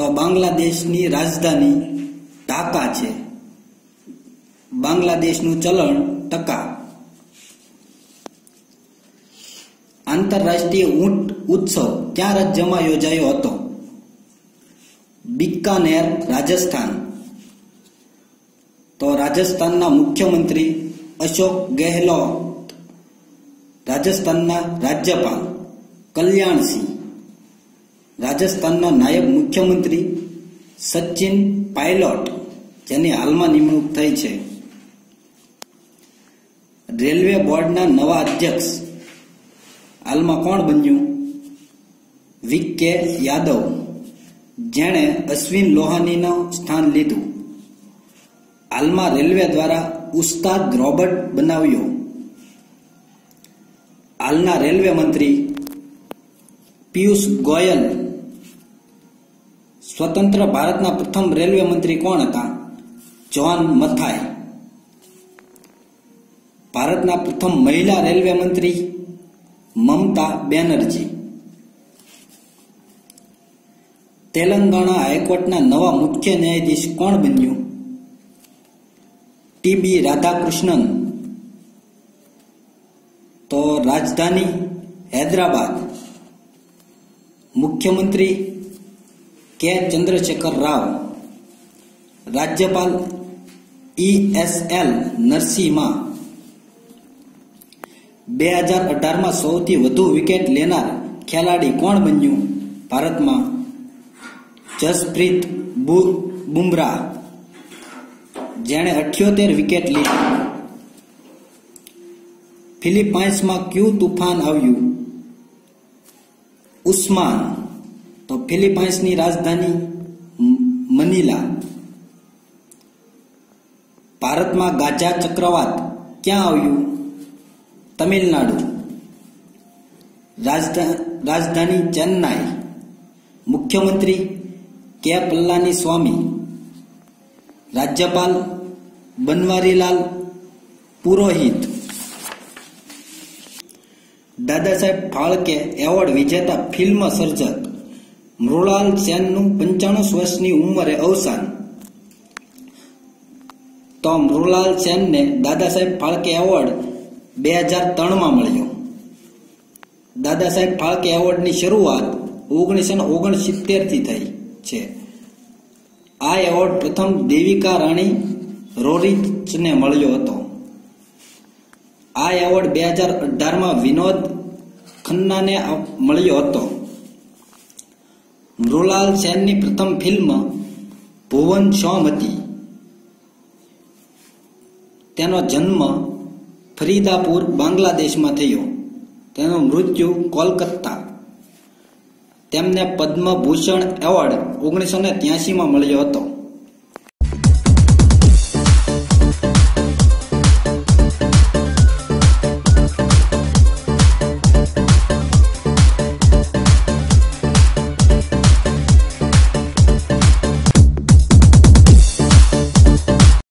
તો બાંગ્લાદેશની રાજધાની ઢાકા છે. બાંગ્લાદેશનું ચલણ ટકા. આંતરરાષ્ટ્રીય ઊંટ ઉત્સવ ક્યાં રાજ્યમાં યોજાયો હતો. બિકાનેર, રાજસ્થાન. તો રાજસ્થાનના મુખ્યમંત્રી અશોક ગેહલોત, રાજસ્થાનના રાજ્યપાલ કલ્યાણસિંહ. રાજસ્થાનના નાયબ મુખ્યમંત્રી સચિન પાયલોટ, જેની હાલમાં નિમણૂક થઈ છે. રેલવે બોર્ડના નવા અધ્યક્ષ. હાલમાં કોણ બન્યું? વી કે યાદવ, જેણે અશ્વિન લોહાનીનું સ્થાન લીધું. હાલમાં રેલવે દ્વારા ઉસ્તાદ રોબર્ટ બનાવ્યો. હાલના રેલવે મંત્રી પિયુષ ગોયલ સ્વતંત્ર ભારતના પ્રથમ રેલવે મંત્રી કોણ હતા? જોન મથાઈ ભારતના પ્રથમ મહિલા રેલવે મંત્રી મમતા બેનર્જી. તેલંગાણા હાઈકોર્ટના નવા મુખ્ય ન્યાયાધીશ કોણ બન્યું? ટીબી રાધાકૃષ્ણન. તો રાજધાની હૈદરાબાદ. મુખ્યમંત્રી કે ચંદ્રશેખર રાવ રાજ્યપાલ ઈએસએલ એસ એલ નરસિંહમાં બે હજાર અઢારમાં સૌથી વધુ વિકેટ લેનાર ખેલાડી કોણ બન્યું? ભારતમાં જસપ્રીત બુમરાહ. જેણે અઠ્યોતેર વિકેટ લીધી. ફિલિપાઇન્સમાં ક્યુ તુફાન આવ્યું? ઉસ્માન. તો ફિલિપાઇન્સની રાજધાની મનીલા. ભારતમાં ગાજા ચક્રવાત ક્યાં આવ્યું? તમિલનાડુ. રાજધાની ચેન્નાઈ. મુખ્યમંત્રી કે. પલ્લાની સ્વામી રાજ્યપાલ બનવારીલાલ પુરોહિત. દાદા સાહેબ ફાળકે એવોર્ડ વિજેતા ફિલ્મ સર્જક. મૃણાલ સેનનું પંચાણું વર્ષની ઉંમરે અવસાન. તો મૃણાલ સેનને દાદા સાહેબ ફાળકે એવોર્ડ બે હજાર ત્રણમાં મળ્યો. દાદા સાહેબ ફાળકે એવોર્ડની શરૂઆત ઓગણીસો ને ઓગણસિત્તેરથી થઈ છે. આ એવોર્ડ પ્રથમ દેવિકા રાણી રોરિચને મળ્યો હતો. આ એવોર્ડ બે હજાર અઢારમાં વિનોદ ખન્નાને મળ્યો હતો. મૃણાલ સેનની પ્રથમ ફિલ્મ ભુવન શોમ હતી. તેનો જન્મ ફરીદાપુર, બાંગ્લાદેશમાં થયો. તેનું મૃત્યુ કોલકાતા તેમને પદ્મભૂષણ એવોર્ડ ઓગણીસો ને ત્યાસીમાં મળ્યો હતો.